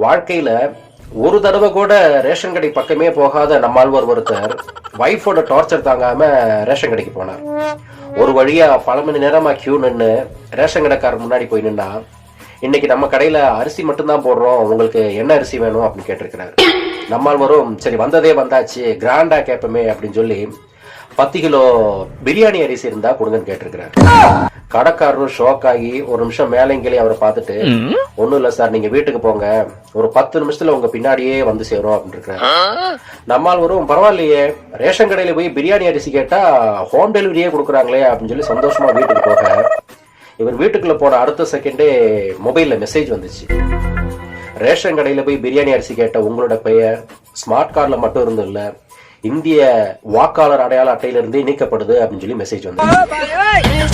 வாழ்க்கையில ஒரு தடவை கூட ரேஷன் கடை பக்கமே போகாத நம்மாழ்வார் ஒருத்தர் ஒய்ஃபோட டார்ச்சர் தாங்காம ரேஷன் கடைக்கு போனார். ஒரு வழியா பல மணி நேரமா கியூ நின்று ரேஷன் கடைக்காரர் முன்னாடி போய் நின்னா இன்னைக்கு நம்ம கடையில அரிசி மட்டும்தான் போடுறோம் உங்களுக்கு என்ன அரிசி வேணும்? அப்படின்னு கேட்டிருக்கிறாரு. நம்மாழ்வாரும் சரி வந்ததே வந்தாச்சு கிராண்டா கேட்போமே அப்படின்னு சொல்லி பத்து கிலோ பிரியாணி அரிசி இருந்தா கொடுங்கன்னு கேட்டிருக்கிறாரு. கடைக்காரரும் ஷோக் ஆகி ஒரு நிமிஷம் மேலங்கிலே அவரை பார்த்துட்டு ஒண்ணும் இல்ல சார் நீங்க வீட்டுக்கு போங்க. ஒரு பத்து நிமிஷத்துல உங்க பின்னாடியே வந்து சேரும் அப்படின்னு இருக்காரு நம்மால் வரும் பரவாயில்லையே ரேஷன் கடையில போய் பிரியாணி அரிசி கேட்டா ஹோம் டெலிவரியே கொடுக்குறாங்களே அப்படின்னு சொல்லி சந்தோஷமா வீட்டுக்கு போக இவர் வீட்டுக்குள்ள போன அடுத்த செகண்டே மொபைல்ல மெசேஜ் வந்துச்சு. ரேஷன் கடையில போய் பிரியாணி அரிசி கேட்ட உங்களோட பெயர் ஸ்மார்ட் கார்டில் மட்டும் இருந்து இல்லை இந்திய வாக்காளர் அடையாள அட்டையிலிருந்து நீக்கப்படுது அப்படின்னு சொல்லி மெசேஜ் வந்து